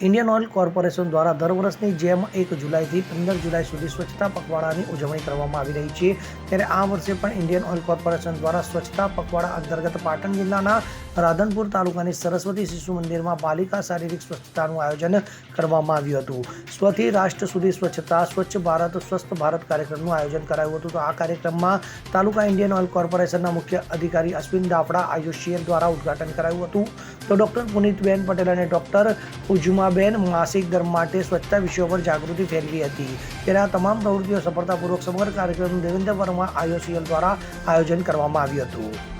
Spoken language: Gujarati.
ઇન્ડિયન ઓઇલ કોર્પોરેશન દ્વારા દર વર્ષની જેમ એક જુલાઈથી પંદર જુલાઈ સુધી સ્વચ્છતા પખવાડાની ઉજવણી કરવામાં આવી રહી છે. ત્યારે આ વર્ષે પણ ઇન્ડિયન ઓઇલ કોર્પોરેશન દ્વારા સ્વચ્છતા પખવાડા અંતર્ગત પાટણ જિલ્લાના રાધનપુર તાલુકાની સરસ્વતી શિશુ મંદિરમાં બાલિકા શારીરિક સ્વચ્છતાનું આયોજન કરવામાં આવ્યું હતું. સ્વથી રાષ્ટ્ર સુધી સ્વચ્છતા, સ્વચ્છ ભારત, સ્વસ્થ ભારત કાર્યક્રમનું આયોજન કરાયું હતું. તો આ કાર્યક્રમમાં તાલુકા ઇન્ડિયન ઓઇલ કોર્પોરેશનના મુખ્ય અધિકારી અશ્વિન દાફડા આયુષ્યન દ્વારા ઉદ્ઘાટન કરાયું હતું. તો ડૉક્ટર પુનિતબેન પટેલ અને ડૉક્ટર ઉજુમાબેન માસિક ધર્મ માટે સ્વચ્છતા વિષયો પર જાગૃતિ ફેરવી હતી. તેના તમામ પ્રવૃત્તિઓ સફળતાપૂર્વક સમગ્ર કાર્યક્રમ દેવેન્દ્ર વર્મા આઈઓસીએલ દ્વારા આયોજન કરવામાં આવ્યું હતું.